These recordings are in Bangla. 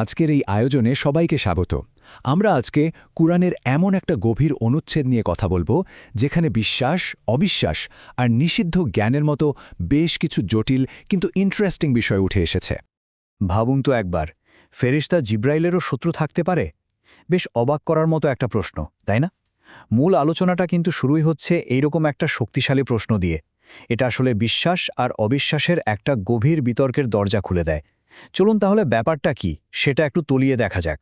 আজকের এই আয়োজনে সবাইকে স্বাগত। আমরা আজকে কুরআনের এমন একটা গভীর অনুচ্ছেদ নিয়ে কথা বলব, যেখানে বিশ্বাস, অবিশ্বাস আর নিষিদ্ধ জ্ঞানের মতো বেশ কিছু জটিল কিন্তু ইন্টারেস্টিং বিষয় উঠে এসেছে। ভাবুন তো একবার ফেরিস্তা জিব্রাইলেরও শত্রু থাকতে পারে? বেশ অবাক করার মতো একটা প্রশ্ন, তাই না? মূল আলোচনাটা কিন্তু শুরুই হচ্ছে এইরকম একটা শক্তিশালী প্রশ্ন দিয়ে। এটা আসলে বিশ্বাস আর অবিশ্বাসের একটা গভীর বিতর্কের দরজা খুলে দেয়। চলুন তাহলে ব্যাপারটা কি? সেটা একটু তলিয়ে দেখা যাক।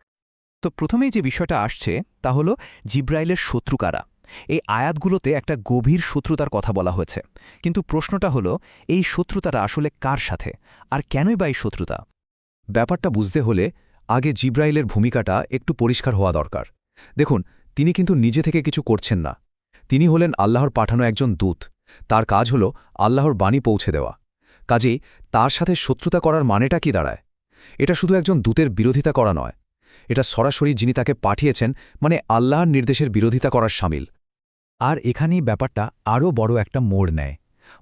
তো প্রথমেই যে বিষয়টা আসছে, তা হল জিব্রাইলের শত্রু কারা? এই আয়াতগুলোতে একটা গভীর শত্রুতার কথা বলা হয়েছে। কিন্তু প্রশ্নটা হলো, এই শত্রুতাটা আসলে কার সাথে? আর কেনই বা এই শত্রুতা? ব্যাপারটা বুঝতে হলে আগে জিব্রাইলের ভূমিকাটা একটু পরিষ্কার হওয়া দরকার। দেখুন, তিনি কিন্তু নিজে থেকে কিছু করছেন না। তিনি হলেন আল্লাহর পাঠানো একজন দূত। তার কাজ হল আল্লাহর বাণী পৌঁছে দেওয়া। কাজেই তার সাথে শত্রুতা করার মানেটা কি দাঁড়ায়? এটা শুধু একজন দূতের বিরোধিতা করা নয়। এটা সরাসরি যিনি তাকে পাঠিয়েছেন মানে আল্লাহর নির্দেশের বিরোধিতা করার সামিল। আর এখানেই ব্যাপারটা আরও বড় একটা মোড় নেয়।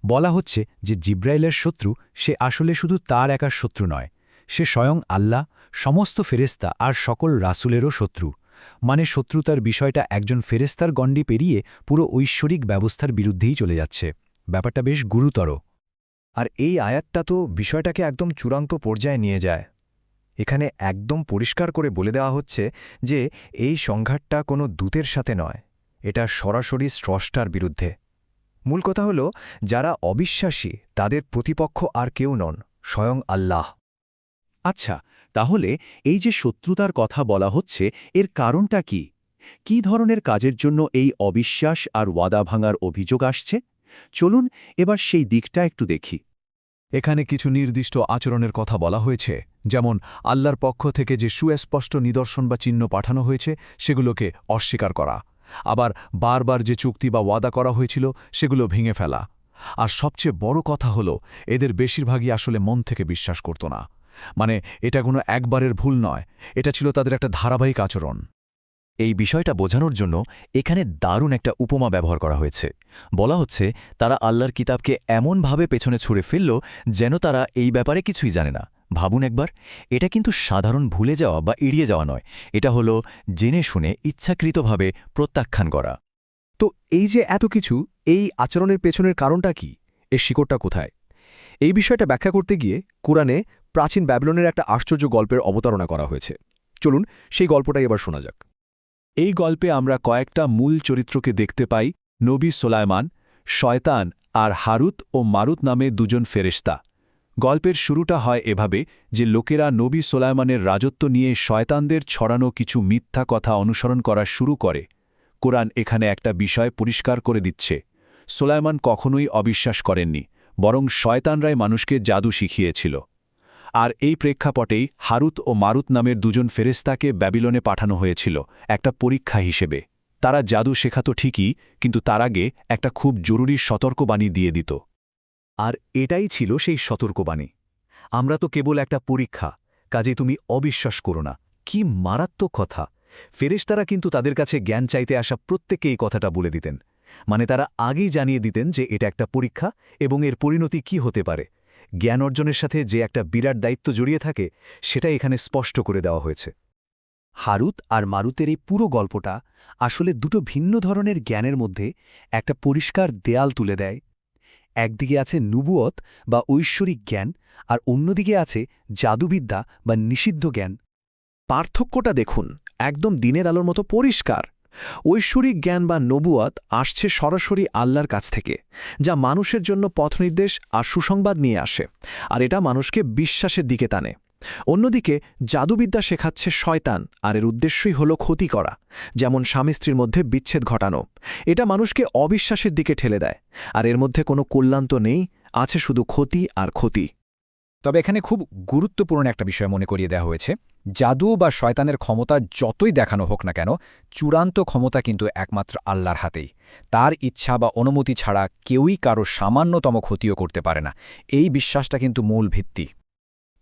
বলা হচ্ছে যে জিব্রাইলের শত্রু, সে আসলে শুধু তার একার শত্রু নয়। সে স্বয়ং আল্লাহ, সমস্ত ফেরেস্তা আর সকল রাসুলেরও শত্রু। মানে শত্রুতার বিষয়টা একজন ফেরেস্তার গণ্ডি পেরিয়ে পুরো ঐশ্বরিক ব্যবস্থার বিরুদ্ধেই চলে যাচ্ছে। ব্যাপারটা বেশ গুরুতর। আর এই আয়াতটা তো বিষয়টাকে একদম চূড়ান্ত পর্যায়ে নিয়ে যায়। এখানে একদম পরিষ্কার করে বলে দেওয়া হচ্ছে যে এই সংঘাতটা কোনো দূতের সাথে নয়, এটা সরাসরি স্রষ্টার বিরুদ্ধে। মূল কথা হল, যারা অবিশ্বাসী, তাদের প্রতিপক্ষ আর কেউ নন, স্বয়ং আল্লাহ। আচ্ছা তাহলে এই যে শত্রুতার কথা বলা হচ্ছে, এর কারণটা কি? কি ধরনের কাজের জন্য এই অবিশ্বাস আর ওয়াদা ভাঙার অভিযোগ আসছে? চলুন এবার সেই দিকটা একটু দেখি। এখানে কিছু নির্দিষ্ট আচরণের কথা বলা হয়েছে, যেমন আল্লাহর পক্ষ থেকে যে সুস্পষ্ট নিদর্শন বা চিহ্ন পাঠানো হয়েছে, সেগুলোকে অস্বীকার করা। আবার বারবার যে চুক্তি বা ওয়াদা করা হয়েছিল, সেগুলো ভেঙে ফেলা। আর সবচেয়ে বড় কথা হল, এদের বেশিরভাগই আসলে মন থেকে বিশ্বাস করত না। মানে এটা কোনো একবারের ভুল নয়, এটা ছিল তাদের একটা ধারাবাহিক আচরণ। এই বিষয়টা বোঝানোর জন্য এখানে দারুণ একটা উপমা ব্যবহার করা হয়েছে। বলা হচ্ছে, তারা আল্লাহর কিতাবকে এমনভাবে পেছনে ছুড়ে ফেলল যেন তারা এই ব্যাপারে কিছুই জানে না। ভাবুন একবার, এটা কিন্তু সাধারণ ভুলে যাওয়া বা এড়িয়ে যাওয়া নয়। এটা হলো জেনে শুনে ইচ্ছাকৃতভাবে প্রত্যাখ্যান করা। তো এই যে এত কিছু, এই আচরণের পেছনের কারণটা কি? এর শিকড়টা কোথায়? এই বিষয়টা ব্যাখ্যা করতে গিয়ে কোরআনে প্রাচীন ব্যাবিলনের একটা আশ্চর্য গল্পের অবতারণা করা হয়েছে। চলুন সেই গল্পটাই এবার শোনা যাক। এই গল্পে আমরা কয়েকটা মূল চরিত্রকে দেখতে পাই, নবী সোলায়মান, শয়তান আর হারুত ও মারুত নামে দুজন ফেরেস্তা গল্পের শুরুটা হয় এভাবে যে লোকেরা নবী সোলায়মানের রাজত্ব নিয়ে শয়তানদের ছড়ানো কিছু মিথ্যা কথা অনুসরণ করা শুরু করে। কোরআন এখানে একটা বিষয় পরিষ্কার করে দিচ্ছে। সোলায়মান কখনোই অবিশ্বাস করেননি, বরং শয়তানরাই মানুষকে জাদু শিখিয়েছিল। আর এই প্রেক্ষাপটেই হারুত ও মারুত নামের দুজন ফেরেস্তাকে ব্যাবিলনে পাঠানো হয়েছিল, একটা পরীক্ষা হিসেবে। তারা জাদু শেখাত ঠিকই, কিন্তু তার আগে একটা খুব জরুরি সতর্কবাণী দিয়ে দিত। আর এটাই ছিল সেই সতর্কবাণী। আমরা তো কেবল একটা পরীক্ষা কাজে তুমি অবিশ্বাস করো না। কি মারাত্মক কথা। ফেরেশতারা কিন্তু তাদের কাছে জ্ঞান চাইতে আসা প্রত্যেকে এই কথাটা বলে দিতেন। মানে তারা আগেই জানিয়ে দিতেন যে এটা একটা পরীক্ষা এবং এর পরিণতি কি হতে পারে। জ্ঞান অর্জনের সাথে যে একটা বিরাট দায়িত্ব জড়িয়ে থাকে সেটা এখানে স্পষ্ট করে দেওয়া হয়েছে। হারুত আর মারুতের এই পুরো গল্পটা আসলে দুটো ভিন্ন ধরনের জ্ঞানের মধ্যে একটা পরিষ্কার দেয়াল তুলে দেয়। একদিকে আছে নুবুয়ত বা ঐশ্বরিক জ্ঞান আর অন্যদিকে আছে জাদুবিদ্যা বা নিষিদ্ধ জ্ঞান। পার্থক্যটা দেখুন, একদম দিনের আলোর মতো পরিষ্কার। ঐশ্বরিক জ্ঞান বা নবুয়াত আসছে সরাসরি আল্লাহর কাছ থেকে, যা মানুষের জন্য পথনির্দেশ আর সুসংবাদ নিয়ে আসে, আর এটা মানুষকে বিশ্বাসের দিকে টানে। অন্যদিকে, জাদুবিদ্যা শেখাচ্ছে শয়তান আর এর উদ্দেশ্যই হল ক্ষতি করা, যেমন স্বামী স্ত্রীর মধ্যে বিচ্ছেদ ঘটানো। এটা মানুষকে অবিশ্বাসের দিকে ঠেলে দেয়, আর এর মধ্যে কোনো কল্যাণ তো নেই, আছে শুধু ক্ষতি আর ক্ষতি। তবে এখানে খুব গুরুত্বপূর্ণ একটা বিষয় মনে করিয়ে দেওয়া হয়েছে। জাদু বা শয়তানের ক্ষমতা যতই দেখানো হোক না কেন, চূড়ান্ত ক্ষমতা কিন্তু একমাত্র আল্লাহর হাতেই। তার ইচ্ছা বা অনুমতি ছাড়া কেউই কারও সামান্যতম ক্ষতিও করতে পারে না। এই বিশ্বাসটা কিন্তু মূল ভিত্তি।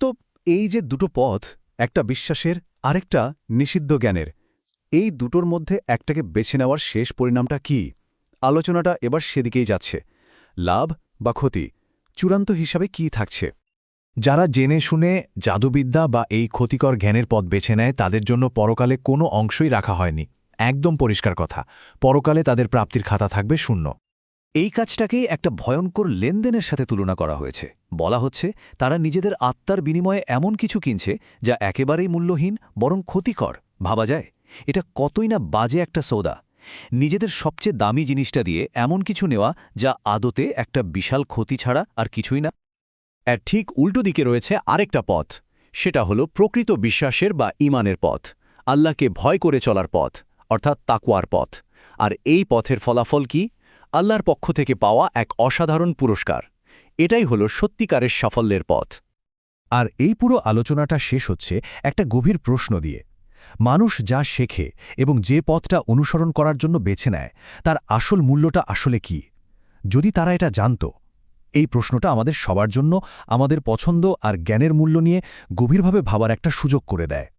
তো এই যে দুটো পথ, একটা বিশ্বাসের, আরেকটা নিষিদ্ধ জ্ঞানের। এই দুটোর মধ্যে একটাকে বেছে নেওয়ার শেষ পরিণামটা কি? আলোচনাটা এবার সেদিকেই যাচ্ছে। লাভ বা ক্ষতি, চূড়ান্ত হিসাবে কি থাকছে? যারা জেনে শুনে জাদুবিদ্যা বা এই ক্ষতিকর জ্ঞানের পথ বেছে নেয়, তাদের জন্য পরকালে কোনো অংশই রাখা হয়নি। একদম পরিষ্কার কথা। পরকালে তাদের প্রাপ্তির খাতা থাকবে শূন্য। এই কাজটাকেই একটা ভয়ঙ্কর লেনদেনের সাথে তুলনা করা হয়েছে। বলা হচ্ছে, তারা নিজেদের আত্মার বিনিময়ে এমন কিছু কিনছে, যা একেবারেই মূল্যহীন, বরং ক্ষতিকর। ভাবা যায়? এটা কতই না বাজে একটা সৌদা। নিজেদের সবচেয়ে দামি জিনিসটা দিয়ে এমন কিছু নেওয়া, যা আদতে একটা বিশাল ক্ষতি ছাড়া আর কিছুই না। এর ঠিক উল্টো দিকে রয়েছে আরেকটা পথ। সেটা হলো প্রকৃত বিশ্বাসের বা ইমানের পথ। আল্লাহকে ভয় করে চলার পথ, অর্থাৎ তাকুয়ার পথ। আর এই পথের ফলাফল কি? আল্লাহর পক্ষ থেকে পাওয়া এক অসাধারণ পুরস্কার। এটাই হলো সত্যিকারের সাফল্যের পথ। আর এই পুরো আলোচনাটা শেষ হচ্ছে একটা গভীর প্রশ্ন দিয়ে। মানুষ যা শেখে এবং যে পথটা অনুসরণ করার জন্য বেছে নেয়, তার আসল মূল্যটা আসলে কি? যদি তারা এটা জানত এই প্রশ্নটা আমাদের সবার জন্য, আমাদের পছন্দ আর জ্ঞানের মূল্য নিয়ে গভীরভাবে ভাবার একটা সুযোগ করে দেয়।